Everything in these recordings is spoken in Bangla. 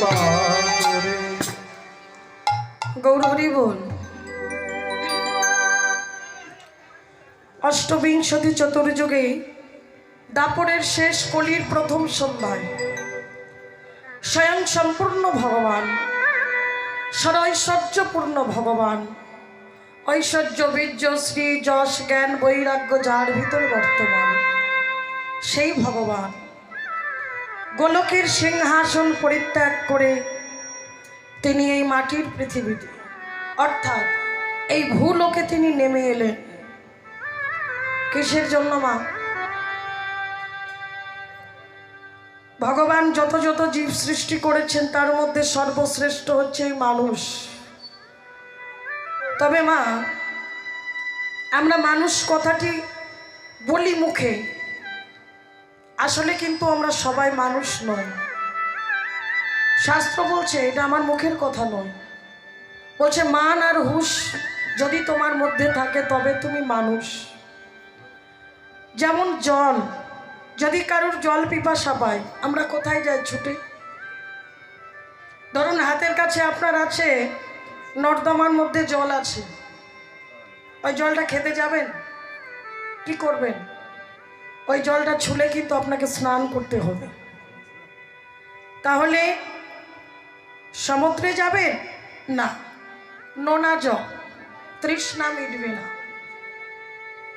বল অষ্টবিংশতি চতুর্যুগে দাপরের শেষ কলির প্রথম সন্ধ্যায় স্বয়ং সম্পূর্ণ ভগবান, সরৈশ্বর্যপূর্ণ ভগবান, ঐশ্বর্য, বীর্য শ্রী যশ, জ্ঞান, বৈরাগ্য, যার ভিতরে বর্তমান, সেই ভগবান। গোলকের সিংহাসন পরিত্যাগ করে তিনি এই মাটির পৃথিবীতে, অর্থাৎ এই ভূলোকে তিনি নেমে এলেন। কিসের জন্য মা? ভগবান যত যত জীব সৃষ্টি করেছেন, তার মধ্যে সর্বশ্রেষ্ঠ হচ্ছে এই মানুষ। তবে মা, আমরা মানুষ কথাটি বলি মুখে আসলে কিন্তু আমরা সবাই মানুষ নয় শাস্ত্র বলছে, এটা আমার মুখের কথা নয়। বলছে, মান আর হুশ যদি তোমার মধ্যে থাকে, তবে তুমি মানুষ। যেমন জল, যদি কারোর জল পিপাসা পায়, আমরা কোথায় যাই ছুটে? ধরুন, হাতের কাছে আপনার আছে, নর্দমার মধ্যে জল আছে। ওই জলটা খেতে যাবেন? কি করবেন? ওই জলটা ছুলে কিন্তু আপনাকে স্নান করতে হবে। তাহলে সমুদ্রে যাবেন? না। নোনা জল, তৃষ্ণা মিটবে না।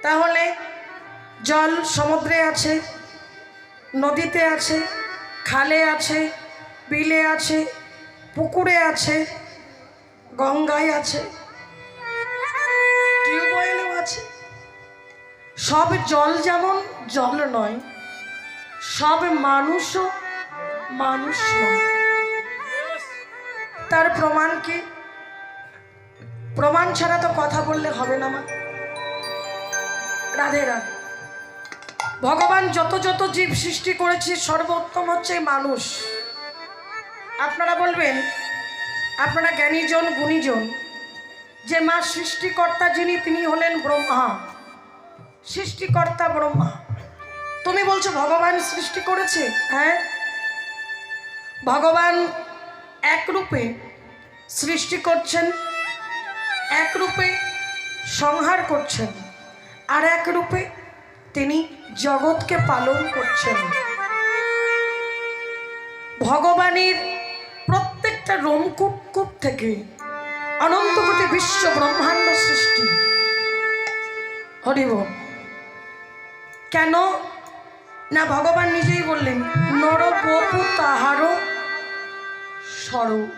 তাহলে জল সমুদ্রে আছে, নদীতে আছে, খালে আছে, বিলে আছে, পুকুরে আছে, গঙ্গায় আছে। সব জল যেমন, জল নয়। সব মানুষও মানুষ তার প্রমাণ কি? প্রমাণ ছাড়া তো কথা বললে হবে না, মা। রাধে রাধে। ভগবান যত যত জীব সৃষ্টি করেছে, সর্বোত্তম হচ্ছে মানুষ। আপনারা বলবেন, আপনারা জ্ঞানীজন, গুণীজন, যে মা সৃষ্টিকর্তা যিনি, তিনি হলেন ব্রহ্মা। সৃষ্টিকর্তা ব্রহ্মা। তুমি বলছো ভগবান সৃষ্টি করেছে? হ্যাঁ। ভগবান একরূপে সৃষ্টি করছেন, একরূপে সংহার করছেন, আর একরূপে তিনি জগৎকে পালন করছেন। ভগবানের প্রত্যেকটা রোমকূপ কূপ থেকে অনন্ত কোটি বিশ্ব ব্রহ্মাণ্ড সৃষ্টি। হরিব কেন? না, ভগবান নিজেই বললেন নরপপু তাহারও স্বরূপ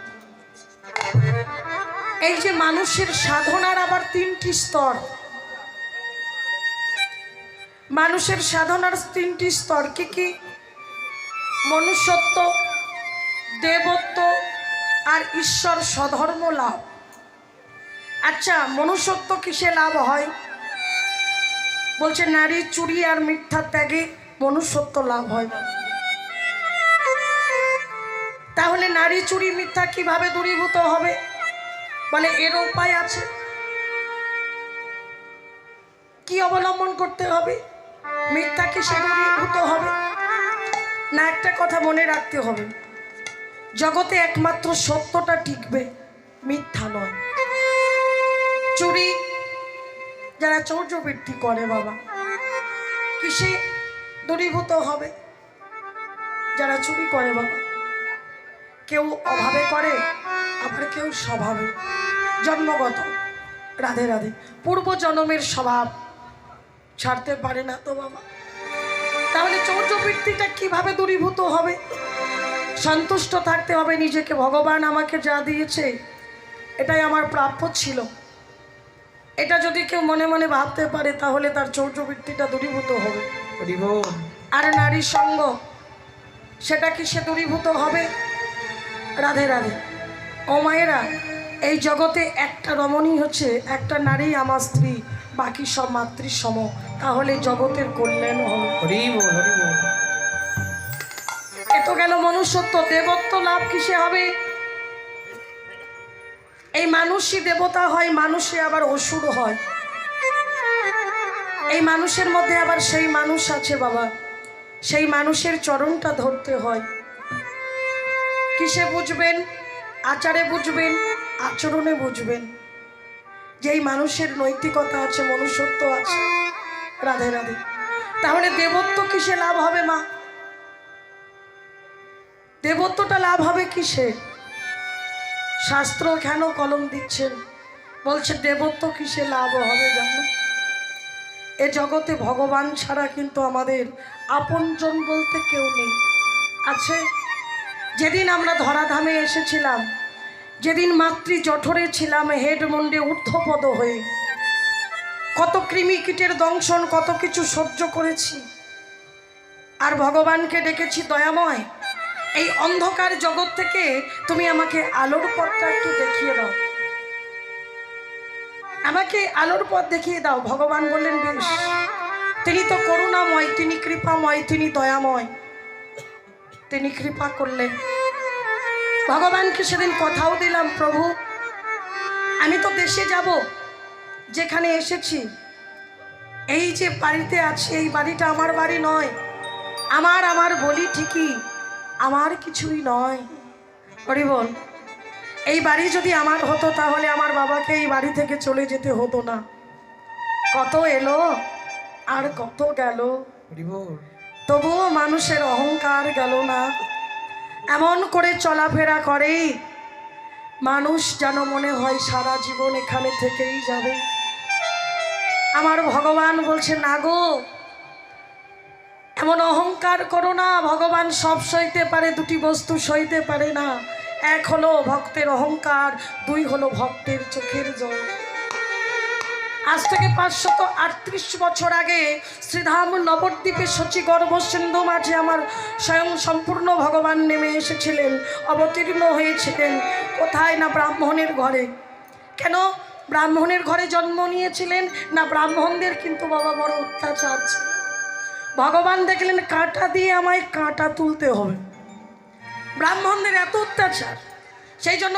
এই যে মানুষের সাধনার আবার তিনটি স্তর। মানুষের সাধনার তিনটি স্তর কি কি? মনুষ্যত্ব, দেবত্ব আর ঈশ্বর স্বধর্ম লাভ। আচ্ছা মনুষ্যত্ব কিসে লাভ হয়? বলছে, নারী চুরি আর মিথ্যা ত্যাগে মনুষ্যত্ব লাভ হয় তাহলে নারী চুরি, মিথ্যা কীভাবে দূরীভূত হবে? বলে এর উপায় আছে? কি অবলম্বন করতে হবে? মিথ্যা কিসে দূরীভূত হবে? না, একটা কথা মনে রাখতে হবে। জগতে একমাত্র সত্যটা টিকবে, মিথ্যা নয়। চুরি যারা চৌর্যবৃত্তি করে বাবা কিসে দূরীভূত হবে। যারা চুরি করে বাবা, কেউ অভাবে করে, আবার কেউ স্বভাবে। জন্মগত, রাধে রাধে। পূর্ব জন্মের স্বভাব ছাড়তে পারে না তো বাবা। তাহলে চৌর্যবৃত্তিটা কীভাবে দূরীভূত হবে? সন্তুষ্ট থাকতে হবে নিজেকে। ভগবান আমাকে যা দিয়েছে, এটাই আমার প্রাপ্য ছিল। এটা যদি কেউ মনে মনে ভাবতে পারে তাহলে তার চৌর্যবৃত্তিটা দূরীভূত হবে। আর নারীর সঙ্গ সেটা কি সে দূরীভূত হবে? রাধে রাধে। ও মায়েরা এই জগতে একটা রমণী হচ্ছে একটা নারী আমার স্ত্রী বাকি সব মাতৃ সম তাহলে জগতের কল্যাণ হবে। এত গেল মনুষ্যত্ব। দেবত্ব লাভ কিসে হবে? এই মানুষই দেবতা হয় মানুষে আবার অসুর হয়। এই মানুষের মধ্যে আবার সেই মানুষ আছে বাবা। সেই মানুষের চরণটা ধরতে হয়। কিসে বুঝবেন? আচারে বুঝবেন, আচরণে বুঝবেন। যেই মানুষের নৈতিকতা আছে, মনুষ্যত্ব আছে, রাধে রাধে। তাহলে দেবত্ব কিসে লাভ হবে মা? দেবত্বটা লাভ হবে কিসে? শাস্ত্র কেন কলম দিচ্ছেন? বলছে, দেবত্ব কিসে লাভ হবে জানো? এ জগতে ভগবান ছাড়া কিন্তু আমাদের আপনজন বলতে কেউ নেই। আছে, যেদিন আমরা ধরাধামে এসেছিলাম, যেদিন মাতৃ জঠরে ছিলাম, হেড মন্ডে ঊর্ধ্বপদ হয়ে, কত কৃমিকীটের দংশন, কত কিছু সহ্য করেছি। আর ভগবানকে ডেকেছি দয়াময় এই অন্ধকার জগৎ থেকে তুমি আমাকে আলোর পথটা একটু দেখিয়ে দাও। আমাকে আলোর পথ দেখিয়ে দাও। ভগবান বললেন, বেশ। তিনি তো করুণাময়, তিনি কৃপাময়, তিনি দয়াময়। তিনি কৃপা করলেন। ভগবানকে সেদিন কথাও দিলাম, প্রভু, আমি তো দেশে যাব, যেখানে এসেছি। এই যে বাড়িতে আছি, এই বাড়িটা আমার বাড়ি নয়। আমার আমার বলি ঠিকই। আমার কিছুই নয়। হরি বল এই বাড়ি যদি আমার হতো তাহলে আমার বাবাকে এই বাড়ি থেকে চলে যেতে হতো না। কত এলো আর কত গেল। তবুও মানুষের অহংকার গেল না। এমন করে চলাফেরা করে মানুষ যেন মনে হয় সারা জীবন এখানে থেকেই যাবে। আমার ভগবান বলছে না গো এমন অহংকার করো না, ভগবান সব সইতে পারে, দুটি বস্তু সইতে পারে না। এক হলো ভক্তের অহংকার, দুই হলো ভক্তের চোখের জল। আজ থেকে পাঁচশত আটত্রিশ বছর আগে শ্রীধাম নবদ্বীপে সচি গর্ভ সিন্ধু মাঝে আমার স্বয়ং সম্পূর্ণ ভগবান নেমে এসেছিলেন, অবতীর্ণ হয়েছিলেন। কোথায় না ব্রাহ্মণের ঘরে? কেন? ব্রাহ্মণের ঘরে জন্ম নিয়েছিলেন না ব্রাহ্মণদের? কিন্তু বাবা বড় অত্যাচার ছিল। ভগবান দেখলেন কাঁটা দিয়ে আমায় কাঁটা তুলতে হবে। ব্রাহ্মণদের এত অত্যাচার সেই জন্য